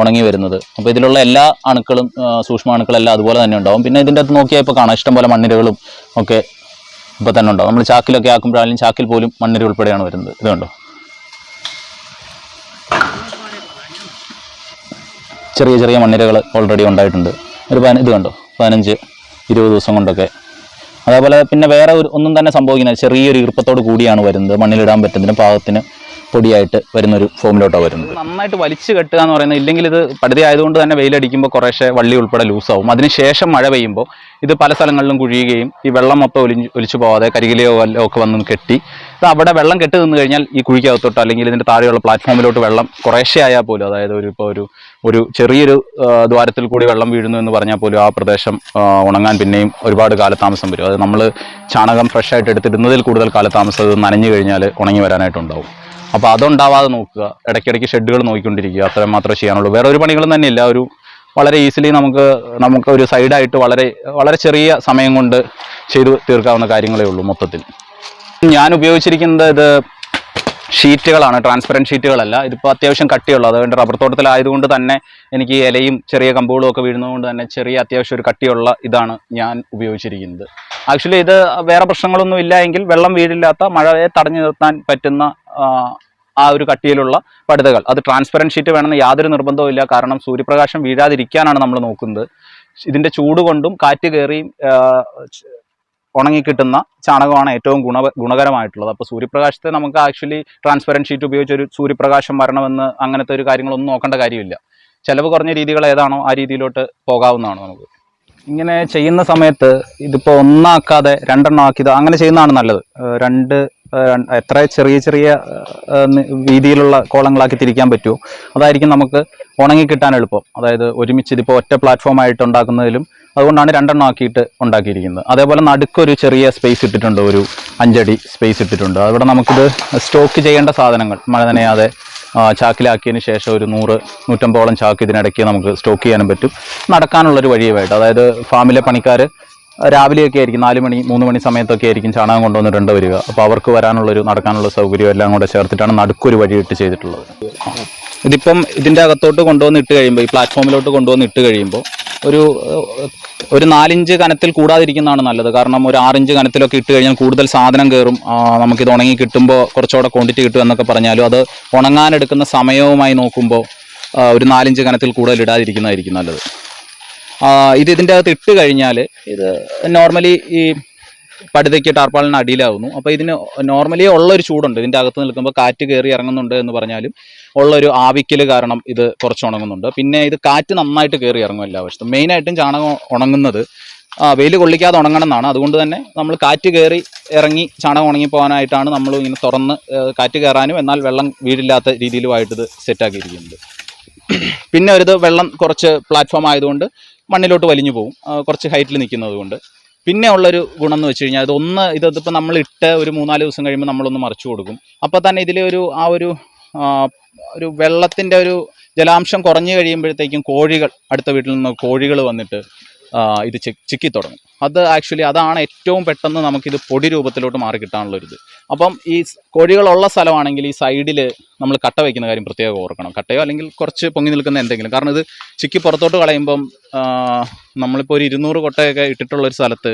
ഉണങ്ങി വരുന്നത്. അപ്പോൾ ഇതിലുള്ള എല്ലാ അണുക്കളും സൂക്ഷ്മ അണുക്കളെല്ലാം അതുപോലെ തന്നെ ഉണ്ടാവും. പിന്നെ ഇതിന്റെ അകത്ത് നോക്കിയാൽ ഇപ്പോൾ കാണാം ഇഷ്ടംപോലെ മണ്ണിരകളും ഒക്കെ ഇപ്പോൾ തന്നെ ഉണ്ടാവും. നമ്മൾ ചാക്കിലൊക്കെ ആക്കുമ്പോഴായാലും ചാക്കിൽ പോലും മണ്ണിര ഉൾപ്പെടെയാണ് വരുന്നത്. ഇത് ചെറിയ ചെറിയ മണ്ണിരകൾ ഓൾറെഡി ഉണ്ടായിട്ടുണ്ട്. ഒരു പതിന ഇത് കണ്ടോ? പതിനഞ്ച് ഇരുപത് ദിവസം കൊണ്ടൊക്കെ. അതേപോലെ പിന്നെ വേറെ ഒരു ഒന്നും തന്നെ സംഭവിക്കുന്നത് ചെറിയൊരു ഈർപ്പത്തോട് കൂടിയാണ് വരുന്നത്. മണ്ണിലിടാൻ പറ്റുന്നതിന് പാകത്തിന് പൊടിയായിട്ട് വരുന്നൊരു ഫോമിലോട്ടാണ് വരുന്നത്. നന്നായിട്ട് വലിച്ചു കെട്ടുക എന്ന് പറയുന്നത് ഇല്ലെങ്കിൽ ഇത് പടുതി ആയതുകൊണ്ട് തന്നെ വെയിലടിക്കുമ്പോൾ കുറേശ്ശെ വള്ളി ഉൾപ്പെടെ ലൂസാവും. അതിനുശേഷം മഴ പെയ്യുമ്പോൾ ഇത് പല സ്ഥലങ്ങളിലും കുഴിയുകയും ഈ വെള്ളം മൊത്തം ഒലിഞ്ഞ് ഒലിച്ചു പോവാതെ കരികിലെയോ വല്ലോ ഒക്കെ വന്ന് കെട്ടി ഇത് അവിടെ വെള്ളം കെട്ടി നിന്ന് കഴിഞ്ഞാൽ ഈ കുഴിക്കകത്തോട്ടോ അല്ലെങ്കിൽ ഇതിന്റെ താഴെയുള്ള പ്ലാറ്റ്ഫോമിലോട്ട് വെള്ളം കുറേശ്ശെ ആയാൽ പോലും അതായത് ഒരു ഇപ്പോൾ ഒരു ഒരു ചെറിയൊരു ദ്വാരത്തിൽ കൂടി വെള്ളം വീഴുന്നു എന്ന് പറഞ്ഞാൽ പോലും ആ പ്രദേശം ഉണങ്ങാൻ പിന്നെയും ഒരുപാട് കാലതാമസം വരും. അത് നമ്മൾ ചാണകം ഫ്രഷ് ആയിട്ട് എടുത്തിടുന്നതിൽ കൂടുതൽ കാലതാമസം അത് നനഞ്ഞു കഴിഞ്ഞാൽ ഉണങ്ങി വരാനായിട്ടുണ്ടാവും. അപ്പോൾ അതുണ്ടാവാതെ നോക്കുക. ഇടയ്ക്കിടയ്ക്ക് ഷെഡുകൾ നോക്കിക്കൊണ്ടിരിക്കുക. അത്രയും മാത്രമേ ചെയ്യാനുള്ളൂ. വേറെ ഒരു പണികളും ഇല്ല ഒരു വളരെ ഈസിലി നമുക്ക് നമുക്ക് ഒരു സൈഡായിട്ട് വളരെ വളരെ ചെറിയ സമയം കൊണ്ട് ചെയ്തു തീർക്കാവുന്ന കാര്യങ്ങളേ ഉള്ളൂ മൊത്തത്തിൽ. ഞാൻ ഉപയോഗിച്ചിരിക്കുന്നത് ഇത് ഷീറ്റുകളാണ്. ട്രാൻസ്പെറന്റ് ഷീറ്റുകളല്ല. ഇതിപ്പോൾ അത്യാവശ്യം കട്ടിയുള്ള അതുകൊണ്ട് റബ്ബർ തോട്ടത്തിലായതുകൊണ്ട് തന്നെ എനിക്ക് ഇലയും ചെറിയ കമ്പുകളും ഒക്കെ വീഴുന്നതുകൊണ്ട് തന്നെ ചെറിയ അത്യാവശ്യം ഒരു കട്ടിയുള്ള ഇതാണ് ഞാൻ ഉപയോഗിച്ചിരിക്കുന്നത്. ആക്ച്വലി ഇത് വേറെ പ്രശ്നങ്ങളൊന്നും ഇല്ല എങ്കിൽ വെള്ളം വീഴില്ലാത്ത മഴയെ തടഞ്ഞു നിർത്താൻ പറ്റുന്ന ആ, ഒരു കട്ടിയിലുള്ള പടുതകൾ. അത് ട്രാൻസ്പെറന്റ് ഷീറ്റ് വേണമെന്ന് യാതൊരു നിർബന്ധവും ഇല്ല. കാരണം സൂര്യപ്രകാശം വീഴാതിരിക്കാനാണ് നമ്മൾ നോക്കുന്നത്. ഇതിന്റെ ചൂട് കൊണ്ടും കാറ്റ് ച- ഉണങ്ങിക്കിട്ടുന്ന ചാണകമാണ് ഏറ്റവും ഗുണ ഗുണകരമായിട്ടുള്ളത്. അപ്പോൾ സൂര്യപ്രകാശത്തെ നമുക്ക് ആക്ച്വലി ട്രാൻസ്പെറന്റ് ഷീറ്റ് ഉപയോഗിച്ച് ഒരു സൂര്യപ്രകാശം വരണമെന്ന് അങ്ങനത്തെ ഒരു കാര്യങ്ങളൊന്നും നോക്കേണ്ട കാര്യമില്ല. ചിലവ് കുറഞ്ഞ രീതികൾ ഏതാണോ ആ രീതിയിലോട്ട് പോകാവുന്നതാണ് നമുക്ക്. ഇങ്ങനെ ചെയ്യുന്ന സമയത്ത് ഇതിപ്പോൾ ഒന്നാക്കാതെ രണ്ടെണ്ണം ആക്കിയത് അങ്ങനെ ചെയ്യുന്നതാണ് നല്ലത്. രണ്ട് എത്ര ചെറിയ ചെറിയ രീതിയിലുള്ള കോളങ്ങളാക്കി തിരിക്കാൻ പറ്റുമോ? അതായിരിക്കും നമുക്ക് ഉണങ്ങി കിട്ടാൻ എളുപ്പം. അതായത് ഒരുമിച്ച് ഇതിപ്പോൾ ഒറ്റ പ്ലാറ്റ്ഫോം ആയിട്ട് ഉണ്ടാക്കുന്നതിലും അതുകൊണ്ടാണ് രണ്ടെണ്ണം ആക്കിയിട്ട് ഉണ്ടാക്കിയിരിക്കുന്നത്. അതേപോലെ നടുക്കൊരു ചെറിയ സ്പേസ് ഇട്ടിട്ടുണ്ട് ഒരു അഞ്ചടി സ്പേസ് ഇട്ടിട്ടുണ്ട്. അവിടെ നമുക്കിത് സ്റ്റോക്ക് ചെയ്യേണ്ട സാധനങ്ങൾ മഴ നനയാതെ ചാക്കിലാക്കിയതിന് ശേഷം ഒരു നൂറ് നൂറ്റമ്പതോളം ചാക്ക് ഇതിനിടയ്ക്ക് നമുക്ക് സ്റ്റോക്ക് ചെയ്യാനും പറ്റും. നടക്കാനുള്ളൊരു വഴിയുമായിട്ട്. അതായത് ഫാമിലെ പണിക്കാർ രാവിലെയൊക്കെ ആയിരിക്കും നാല് മണി മൂന്ന് മണി സമയത്തൊക്കെ ആയിരിക്കും ചാണകം കൊണ്ടുവന്നിട്ടുണ്ട് വരിക. അപ്പോൾ അവർക്ക് വരാനുള്ളൊരു നടക്കാനുള്ള സൗകര്യം എല്ലാം കൂടെ ചേർത്തിട്ടാണ് നടുക്കൊരു വഴിയിട്ട് ചെയ്തിട്ടുള്ളത്. ഇതിപ്പം ഇതിന്റെ അകത്തോട്ട് കൊണ്ടുവന്ന് ഇട്ട് കഴിയുമ്പോൾ ഈ പ്ലാറ്റ്ഫോമിലോട്ട് കൊണ്ടുവന്ന് ഇട്ട് കഴിയുമ്പോൾ ഒരു ഒരു നാലിഞ്ച് കനത്തിൽ കൂടാതിരിക്കുന്നതാണ് നല്ലത്. കാരണം ഒരു ആറിഞ്ച് കനത്തിലൊക്കെ ഇട്ട് കഴിഞ്ഞാൽ കൂടുതൽ സാധനം കയറും. നമുക്കിത് ഉണങ്ങി കിട്ടുമ്പോൾ കുറച്ചുകൂടെ ക്വാണ്ടിറ്റി കിട്ടും എന്നൊക്കെ പറഞ്ഞാലും അത് ഉണങ്ങാനെടുക്കുന്ന സമയവുമായി നോക്കുമ്പോൾ ഒരു നാലിഞ്ച് കനത്തിൽ കൂടുതൽ ഇടാതിരിക്കുന്നതായിരിക്കും നല്ലത്. ഇത് ഇതിന്റെ അകത്ത് ഇട്ട് കഴിഞ്ഞാൽ ഇത് നോർമലി ഈ പടുതയ്ക്ക് ടാർപ്പാളിന് അടിയിലാവുന്നു. അപ്പോൾ ഇതിന് നോർമലി ഉള്ളൊരു ചൂടുണ്ട്. ഇതിന്റെ അകത്ത് നിൽക്കുമ്പോൾ കാറ്റ് കയറി ഇറങ്ങുന്നുണ്ട് എന്ന് പറഞ്ഞാലും ഉള്ളൊരു ആവിക്കൽ കാരണം ഇത് കുറച്ച് ഉണങ്ങുന്നുണ്ട്. പിന്നെ ഇത് കാറ്റ് നന്നായിട്ട് കയറി ഇറങ്ങും എല്ലാ വശത്തും. മെയിനായിട്ടും ചാണകം ഉണങ്ങുന്നത് വെയിൽ കൊള്ളിക്കാതെ ഉണങ്ങണം എന്നാണ്. അതുകൊണ്ട് തന്നെ നമ്മൾ കാറ്റ് കയറി ഇറങ്ങി ചാണകം ഉണങ്ങി പോകാനായിട്ടാണ് നമ്മൾ ഇങ്ങനെ തുറന്ന് കാറ്റ് കയറാനും എന്നാൽ വെള്ളം വീടില്ലാത്ത രീതിയിലുമായിട്ട് ഇത് സെറ്റാക്കിയിരിക്കുന്നത് പിന്നെ ഒരു വെള്ളം കുറച്ച് പ്ലാറ്റ്ഫോം ആയതുകൊണ്ട് മണ്ണിലോട്ട് വലിഞ്ഞു പോകും. കുറച്ച് ഹൈറ്റിൽ നിൽക്കുന്നത് കൊണ്ട്. പിന്നെ ഉള്ളൊരു ഗുണം എന്ന് വെച്ച് കഴിഞ്ഞാൽ അതൊന്ന് ഇതിപ്പോൾ നമ്മൾ ഇട്ട് ഒരു മൂന്നാൽ ദിവസം കഴിയുമ്പോൾ നമ്മളൊന്ന് മറിച്ചു കൊടുക്കും. അപ്പോൾ തന്നെ ഇതിലെ ഒരു ആ ഒരു ഒരു വെള്ളത്തിന്റെ ഒരു ജലാംശം കുറഞ്ഞു കഴിയുമ്പോഴത്തേക്കും കോഴികൾ അടുത്ത വീട്ടിൽ നിന്ന് കോഴികൾ വന്നിട്ട് ഇത് ചിക്കി തുടങ്ങും അത് ആക്ച്വലി അതാണ് ഏറ്റവും പെട്ടെന്ന് നമുക്കിത് പൊടി രൂപത്തിലോട്ട് മാറി കിട്ടാനുള്ളൊരിത് അപ്പം ഈ കോഴികളുള്ള സ്ഥലമാണെങ്കിൽ ഈ സൈഡിൽ നമ്മൾ കട്ട വയ്ക്കുന്ന കാര്യം പ്രത്യേകം ഓർക്കണം. കട്ടയോ അല്ലെങ്കിൽ കുറച്ച് പൊങ്ങി നിൽക്കുന്ന എന്തെങ്കിലും. കാരണം ഇത് ചിക്കി പുറത്തോട്ട് കളയുമ്പം നമ്മളിപ്പോൾ ഒരു ഇരുന്നൂറ് കൊട്ടയൊക്കെ ഇട്ടിട്ടുള്ള ഒരു സ്ഥലത്ത്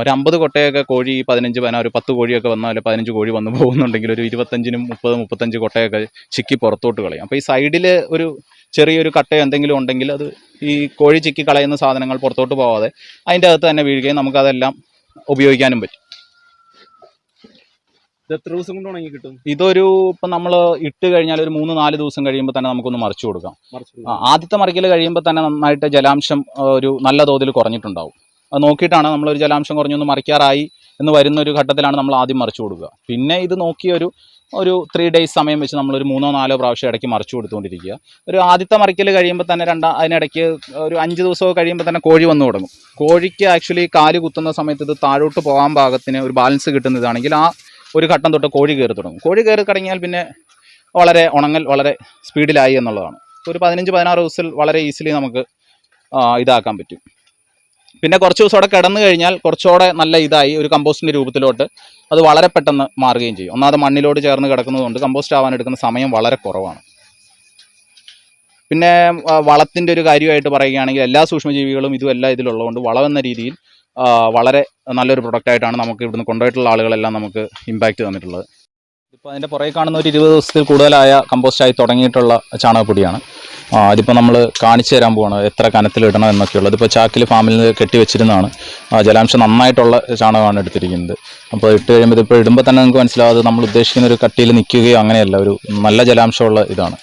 ഒരു അമ്പത് കൊട്ടയൊക്കെ കോഴി പതിനഞ്ച് പതിനാ ഒരു പത്ത് കോഴിയൊക്കെ വന്നാൽ പതിനഞ്ച് കോഴി വന്നു പോകുന്നുണ്ടെങ്കിൽ ഒരു ഇരുപത്തഞ്ചിനും മുപ്പത് മുപ്പത്തഞ്ച് കൊട്ടയൊക്കെ ചിക്കി പുറത്തോട്ട് കളയും. അപ്പോൾ ഈ സൈഡിൽ ഒരു ചെറിയൊരു കട്ടയോ എന്തെങ്കിലും ഉണ്ടെങ്കിൽ അത് ഈ കോഴി ചിക്കി കളയുന്ന സാധനങ്ങൾ പുറത്തോട്ട് പോവാതെ അതിന്റെ അകത്ത് തന്നെ വീഴുകയും നമുക്കതെല്ലാം ഉപയോഗിക്കാനും പറ്റും. എത്ര ദിവസം കൊണ്ട് ഉണങ്ങി കിട്ടും? ഇതൊരു ഇപ്പം നമ്മൾ ഇട്ട് കഴിഞ്ഞാൽ ഒരു മൂന്ന് നാല് ദിവസം കഴിയുമ്പോൾ തന്നെ നമുക്കൊന്ന് മറിച്ചു കൊടുക്കാം. ആദ്യത്തെ മറിക്കൽ കഴിയുമ്പോൾ തന്നെ നന്നായിട്ട് ജലാംശം ഒരു നല്ല തോതിൽ കുറഞ്ഞിട്ടുണ്ടാവും. അത് നോക്കിയിട്ടാണ് നമ്മളൊരു ജലാംശം കുറഞ്ഞൊന്ന് മറിക്കാറായി എന്ന് വരുന്ന ഒരു ഘട്ടത്തിലാണ് നമ്മൾ ആദ്യം മറിച്ചു കൊടുക്കുക. പിന്നെ ഇത് നോക്കി ഒരു ത്രീ ഡേയ്സ് സമയം വെച്ച് നമ്മൾ ഒരു മൂന്നോ നാലോ പ്രാവശ്യം ഇടയ്ക്ക് മറിച്ചു കൊടുത്തുകൊണ്ടിരിക്കുക. ഒരു ആദ്യത്തെ മറിക്കൽ കഴിയുമ്പോൾ തന്നെ രണ്ടാ അതിനിടയ്ക്ക് ഒരു അഞ്ച് ദിവസമൊക്കെ കഴിയുമ്പോൾ തന്നെ കോഴി വന്നു തുടങ്ങും. കോഴിക്ക് ആക്ച്വലി കാൽ കുത്തുന്ന സമയത്ത് ഇത് താഴോട്ട് പോകാൻ പാകത്തിന് ഒരു ബാലൻസ് കിട്ടുന്നതാണെങ്കിൽ ആ ഒരു ഘട്ടം തൊട്ട് കോഴി കയറി തുടങ്ങും. കോഴി കയറി തുടങ്ങിയാൽ പിന്നെ വളരെ ഉണങ്ങൽ വളരെ സ്പീഡിലായി എന്നുള്ളതാണ്. ഒരു പതിനഞ്ച് പതിനാറ് ദിവസത്തിൽ വളരെ ഈസിലി നമുക്ക് ഇതാക്കാൻ പറ്റും. പിന്നെ കുറച്ച് ദിവസം കിടന്നു കഴിഞ്ഞാൽ കുറച്ചുകൂടെ നല്ല ഇതായി ഒരു കമ്പോസ്റ്റിന്റെ രൂപത്തിലോട്ട് അത് വളരെ പെട്ടെന്ന് മാറുകയും ചെയ്യും. ഒന്നാമത് മണ്ണിലോട് ചേർന്ന് കിടക്കുന്നതുകൊണ്ട് കമ്പോസ്റ്റ് ആവാൻ എടുക്കുന്ന സമയം വളരെ കുറവാണ്. പിന്നെ വളത്തിന്റെ ഒരു കാര്യമായിട്ട് പറയുകയാണെങ്കിൽ എല്ലാ സൂക്ഷ്മജീവികളും ഇതും എല്ലാം ഇതിലുള്ളതുകൊണ്ട് വളം എന്ന രീതിയിൽ വളരെ നല്ലൊരു പ്രൊഡക്റ്റായിട്ടാണ് നമുക്ക് ഇവിടുന്ന് കൊണ്ടുപോയിട്ടുള്ള ആളുകളെല്ലാം നമുക്ക് ഇമ്പാക്റ്റ് തന്നിട്ടുള്ളത്. ഇപ്പോൾ അതിന്റെ പുറകെ കാണുന്ന ഒരു ഇരുപത് ദിവസത്തിൽ കൂടുതലായ കമ്പോസ്റ്റായി തുടങ്ങിയിട്ടുള്ള ചാണകപ്പൊടിയാണ്. അതിപ്പോൾ നമ്മൾ കാണിച്ചു തരാൻ പോവാണ് എത്ര കനത്തിൽ ഇടണം എന്നൊക്കെയുള്ളത്. ഇപ്പോൾ ചാക്കിൽ ഫാമിൽ നിന്ന് കെട്ടിവെച്ചിരുന്നതാണ് ജലാംശം നന്നായിട്ടുള്ള ചാണകമാണ് എടുത്തിരിക്കുന്നത്. അപ്പോൾ ഇട്ട് കഴിയുമ്പോൾ ഇതിപ്പോൾ ഇടുമ്പോൾ തന്നെ നിങ്ങൾക്ക് മനസ്സിലാവും അത് നമ്മൾ ഉദ്ദേശിക്കുന്ന ഒരു കട്ടിയിൽ നിൽക്കുകയോ അങ്ങനെയല്ല ഒരു നല്ല ജലാംശമുള്ള ഇതാണ്.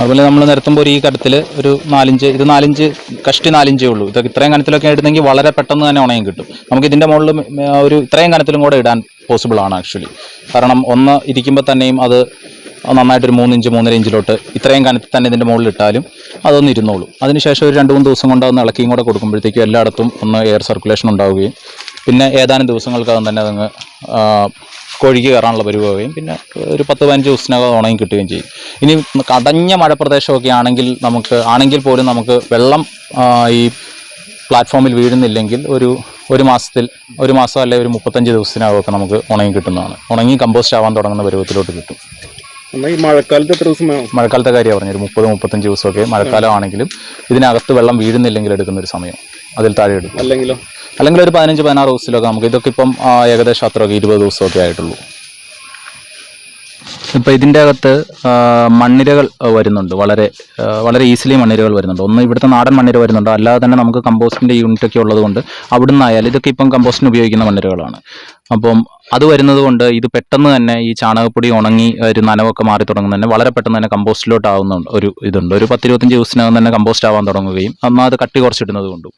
അതുപോലെ നമ്മൾ നിരത്തുമ്പോൾ ഈ കടത്തിൽ ഒരു നാലിഞ്ച് ഇത് നാലിഞ്ച് കഷ്ടി നാലിഞ്ചേ ഉള്ളൂ. ഇതൊക്കെ ഇത്രയും കനത്തിലൊക്കെ ഇടുന്നെങ്കിൽ വളരെ പെട്ടെന്ന് തന്നെ ഉണയും കിട്ടും. നമുക്ക് ഇതിന്റെ മുകളിൽ ഒരു ഇത്രയും കനത്തിലും കൂടെ ഇടാൻ പോസിബിൾ ആണ് ആക്ച്വലി കാരണം ഒന്ന് ഇരിക്കുമ്പോൾ തന്നെയും അത് നന്നായിട്ടൊരു മൂന്നിഞ്ച് മൂന്നര ഇഞ്ചിലോട്ട് ഇത്രയും കനത്തിൽ തന്നെ ഇതിന്റെ മുകളിൽ ഇട്ടാലും അതൊന്ന് ഇരുന്നോളും. അതിനുശേഷം ഒരു രണ്ട് മൂന്ന് ദിവസം കൊണ്ട് അതൊന്ന് ഇളക്കിയും കൂടെ കൊടുക്കുമ്പോഴത്തേക്കും എല്ലായിടത്തും ഒന്ന് എയർ സർക്കുലേഷൻ ഉണ്ടാവുകയും. പിന്നെ ഏതാനും ദിവസങ്ങൾക്കകം തന്നെ അതങ്ങ് ആ, കൊഴുകി കയറാനുള്ള പരിപാടിയും പിന്നെ ഒരു പത്ത് പതിനഞ്ച് ദിവസത്തിനകം ഉണങ്ങി കിട്ടുകയും ചെയ്യും. ഇനി കടഞ്ഞ മഴപ്രദേശമൊക്കെ ആണെങ്കിൽ നമുക്ക് ആണെങ്കിൽ പോലും നമുക്ക് വെള്ളം ഈ പ്ലാറ്റ്ഫോമിൽ വീഴുന്നില്ലെങ്കിൽ ഒരു ഒരു മാസത്തിൽ ഒരു മാസം അല്ലെങ്കിൽ ഒരു മുപ്പത്തഞ്ച് ദിവസത്തിനകമൊക്കെ നമുക്ക് ഉണങ്ങി കിട്ടുന്നതാണ്. ഉണങ്ങി കമ്പോസ്റ്റ് ആവാൻ തുടങ്ങുന്ന പരുവത്തിലോട്ട് കിട്ടും. ഈ മഴക്കാലത്ത് എത്ര ദിവസം മഴക്കാലത്തെ കാര്യമാണ് പറഞ്ഞത് ഒരു മുപ്പത് മുപ്പത്തഞ്ച് ദിവസമൊക്കെ മഴക്കാലം ആണെങ്കിലും ഇതിനകത്ത് വെള്ളം വീഴുന്നില്ലെങ്കിൽ എടുക്കുന്ന ഒരു സമയം. അതിൽ താഴെ എടുക്കും. അല്ലെങ്കിലോ? അല്ലെങ്കിൽ ഒരു പതിനഞ്ച് പതിനാറ് ദിവസത്തിലൊക്കെ നമുക്ക് ഇതൊക്കെ ഇപ്പം ഏകദേശം അത്രയൊക്കെ ഇരുപത് ദിവസമൊക്കെ ആയിട്ടുള്ളൂ. ഇപ്പം ഇതിന്റെ അകത്ത് മണ്ണിരകൾ വരുന്നുണ്ട്. വളരെ വളരെ ഈസിലി മണ്ണിരകൾ വരുന്നുണ്ട്. ഒന്ന് ഇവിടുത്തെ നാടൻ മണ്ണിര വരുന്നുണ്ട്. അല്ലാതെ തന്നെ നമുക്ക് കമ്പോസ്റ്റിന്റെ യൂണിറ്റ് ഒക്കെ ഉള്ളതുകൊണ്ട് അവിടുന്ന് ആയാലും ഇതൊക്കെ ഇപ്പം കമ്പോസ്റ്റിന് ഉപയോഗിക്കുന്ന മണ്ണിരകളാണ്. അപ്പം അത് വരുന്നത് കൊണ്ട് ഇത് പെട്ടെന്ന് തന്നെ ഈ ചാണകപ്പൊടി ഉണങ്ങി ഒരു നനവൊക്കെ മാറി തുടങ്ങുന്ന തന്നെ വളരെ പെട്ടെന്ന് തന്നെ കമ്പോസ്റ്റിലോട്ട് ആവുന്ന ഒരു ഇതുണ്ട്. ഒരു പത്തിരുപത്തഞ്ച് ദിവസത്തിനകം തന്നെ കമ്പോസ്റ്റ് ആവാൻ തുടങ്ങുകയും എന്നാൽ അത് കട്ടി കുറച്ചിടുന്നത് കൊണ്ടും.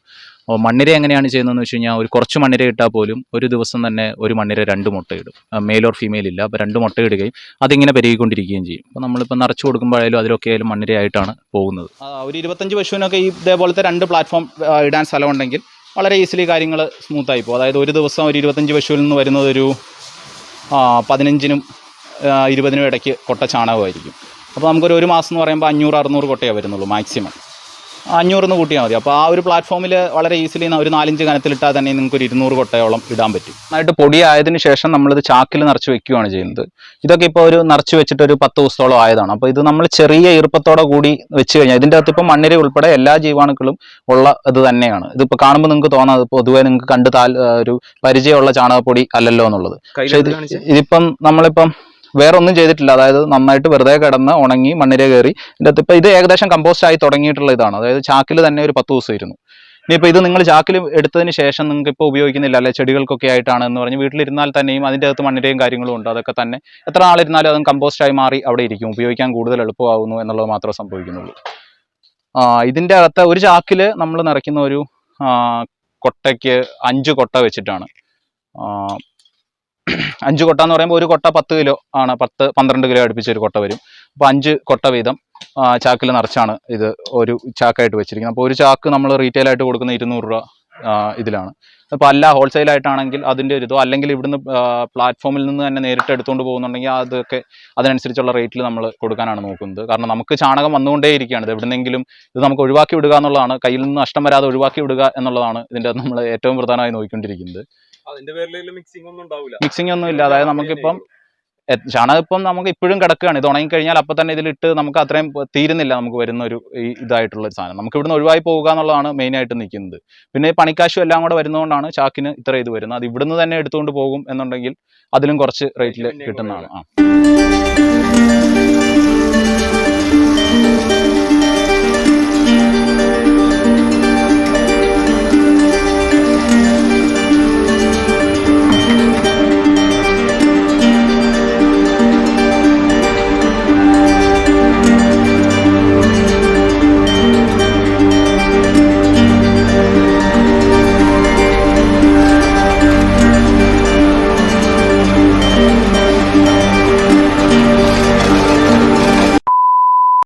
മണ്ണിര എങ്ങനെയാണ് ചെയ്യുന്നതെന്ന് വെച്ച് കഴിഞ്ഞാൽ ഒരു കുറച്ച് മണ്ണിര ഇട്ടാൽ പോലും ഒരു ദിവസം തന്നെ ഒരു മണ്ണിര രണ്ട് മുട്ടയിടും മെയിൽ ഓർ ഫീമെയിൽ ഇല്ല. അപ്പോൾ രണ്ട് മുട്ടയിടുകയും അതിങ്ങനെ പെരുകിക്കൊണ്ടിരിക്കുകയും ചെയ്യും. അപ്പോൾ നമ്മളിപ്പോൾ നിറച്ച് കൊടുക്കുമ്പോഴായാലും അതിലൊക്കെ ആയാലും മണ്ണിരയായിട്ടാണ് പോകുന്നത്. ഒരു ഇരുപത്തഞ്ച് പശുവിനൊക്കെ ഈ ഇതേപോലത്തെ രണ്ട് പ്ലാറ്റ്ഫോം ഇടാൻ സ്ഥലമുണ്ടെങ്കിൽ വളരെ ഈസിലി കാര്യങ്ങൾ സ്മൂത്തായി പോകും അതായത് ഒരു ദിവസം ഒരു ഇരുപത്തഞ്ച് പശുവിൽ നിന്ന് വരുന്നത് ഒരു പതിനഞ്ചിനും ഇരുപതിനും ഇടയ്ക്ക് കൊട്ട ചാണകമായിരിക്കും. അപ്പോൾ നമുക്കൊരു ഒരു മാസം എന്ന് പറയുമ്പോൾ അഞ്ഞൂറ് അറുന്നൂറ് കൊട്ടയേ വരുന്നുള്ളൂ മാക്സിമം അഞ്ഞൂറിന്ന് കൂട്ടിയാൽ മതി. അപ്പോൾ ആ ഒരു പ്ലാറ്റ്ഫോമിൽ വളരെ ഈസിലി ഒരു നാലഞ്ച് കനത്തിലിട്ടാൽ തന്നെ നിങ്ങൾക്ക് ഒരു ഇരുന്നൂറ് കൊട്ടയോളം ഇടാൻ പറ്റും. നന്നായിട്ട് പൊടിയായതിനു ശേഷം നമ്മളിത് ചാക്കിൽ നിറച്ച് വെക്കുകയാണ് ചെയ്യുന്നത്. ഇതൊക്കെ ഇപ്പോൾ ഒരു നിറച്ച് വെച്ചിട്ട് ഒരു പത്ത് ദിവസത്തോളം ആയതാണ്. അപ്പോൾ ഇത് നമ്മൾ ചെറിയ ഈർപ്പത്തോടെ കൂടി വെച്ച് കഴിഞ്ഞാൽ ഇതിന്റെ അകത്ത് ഇപ്പോൾ മണ്ണിര ഉൾപ്പെടെ എല്ലാ ജീവാണുക്കളും ഉള്ള ഇത് തന്നെയാണ്. ഇതിപ്പോൾ കാണുമ്പോൾ നിങ്ങൾക്ക് തോന്നാം ഇപ്പോൾ പൊതുവെ നിങ്ങൾക്ക് കണ്ട് താൽ ഒരു പരിചയമുള്ള ചാണകപ്പൊടി അല്ലല്ലോ എന്നുള്ളത്. പക്ഷേ ഇത് ഇതിപ്പം നമ്മളിപ്പം വേറെ ഒന്നും ചെയ്തിട്ടില്ല. അതായത് നന്നായിട്ട് വെറുതെ കിടന്ന് ഉണങ്ങി മണ്ണിര കയറി. ഇതിന്റെ അകത്ത് ഇപ്പം ഇത് ഏകദേശം കമ്പോസ്റ്റ് ആയി തുടങ്ങിയിട്ടുള്ള ഇതാണ്. അതായത് ചാക്കിൽ തന്നെ ഒരു പത്ത് ദിവസം ഇരുന്നു. ഇനിയിപ്പോൾ ഇത് നിങ്ങൾ ചാക്കിൽ എടുത്തതിന് ശേഷം നിങ്ങൾക്ക് ഇപ്പോൾ ഉപയോഗിക്കുന്നില്ല അല്ലെ? ചെടികൾക്കൊക്കെ ആയിട്ടാണ് എന്ന് പറഞ്ഞ് വീട്ടിലിരുന്നാൽ തന്നെയും അതിന്റെ അകത്ത് മണ്ണിരയും കാര്യങ്ങളും ഉണ്ട്. അതൊക്കെ തന്നെ എത്ര നാളിരുന്നാലും അതും കമ്പോസ്റ്റായി മാറി അവിടെ ഇരിക്കും. ഉപയോഗിക്കാൻ കൂടുതൽ എളുപ്പമാകുന്നു എന്നുള്ളത് മാത്രമേ സംഭവിക്കുന്നുള്ളൂ. ഇതിന്റെ അകത്ത് ഒരു ചാക്കിൽ നമ്മൾ നിറയ്ക്കുന്ന ഒരു കൊട്ടയ്ക്ക് അഞ്ച് കൊട്ട വെച്ചിട്ടാണ്. അഞ്ച് കൊട്ട എന്ന് പറയുമ്പോൾ ഒരു കൊട്ട പത്ത് കിലോ ആണ്. പത്ത് പന്ത്രണ്ട് കിലോ അടുപ്പിച്ച് ഒരു കൊട്ട വരും. അപ്പോൾ അഞ്ച് കൊട്ട വീതം ചാക്കിൽ നിറച്ചാണ് ഇത് ഒരു ചാക്കായിട്ട് വെച്ചിരിക്കുന്നത്. അപ്പോൾ ഒരു ചാക്ക് നമ്മൾ റീറ്റെയിൽ ആയിട്ട് കൊടുക്കുന്ന ഇരുന്നൂറ് രൂപ ഇതിലാണ്. അപ്പോൾ അല്ല ഹോൾസെയിൽ ആയിട്ടാണെങ്കിൽ അതിന്റെ ഒരു ഇതോ അല്ലെങ്കിൽ ഇവിടുന്ന് പ്ലാറ്റ്ഫോമിൽ നിന്ന് തന്നെ നേരിട്ട് എടുത്തുകൊണ്ട് പോകുന്നുണ്ടെങ്കിൽ അതൊക്കെ അതിനനുസരിച്ചുള്ള റേറ്റിൽ നമ്മൾ കൊടുക്കാനാണ് നോക്കുന്നത്. കാരണം നമുക്ക് ചാണകം വന്നുകൊണ്ടേ ഇരിക്കുകയാണ് ഇത് എവിടുന്നെങ്കിലും ഇത് നമുക്ക് ഒഴിവാക്കി വിടുക എന്നുള്ളതാണ്. കയ്യിൽ നിന്ന് നഷ്ടം വരാതെ ഒഴിവാക്കി വിടുക എന്നുള്ളതാണ് ഇതിന്റെ നമ്മൾ ഏറ്റവും പ്രധാനമായി നോക്കിക്കൊണ്ടിരിക്കുന്നത്. മിക്സിംഗ് ഒന്നും ഇല്ല. അതായത് നമുക്കിപ്പം ചാണകം ഇപ്പം നമുക്ക് ഇപ്പോഴും കിടക്കുകയാണ്. ഇത് ഉണങ്ങി കഴിഞ്ഞാൽ അപ്പൊ തന്നെ ഇതിലിട്ട് നമുക്ക് അത്രയും തീരുന്നില്ല നമുക്ക് വരുന്ന ഒരു ഇതായിട്ടുള്ള ഒരു സാധനം. നമുക്ക് ഇവിടുന്ന് ഒഴിവായി പോകുക എന്നുള്ളതാണ് മെയിൻ ആയിട്ട് നിൽക്കുന്നത്. പിന്നെ ഈ പണിക്കാശും എല്ലാം കൂടെ വരുന്നതുകൊണ്ടാണ് ചാക്കിന് ഇത്ര ഇത് വരുന്നത്. അത് ഇവിടുന്ന് തന്നെ എടുത്തുകൊണ്ട് പോകും എന്നുണ്ടെങ്കിൽ അതിലും കുറച്ച് റേറ്റിൽ കിട്ടുന്നതാണ്. ആ.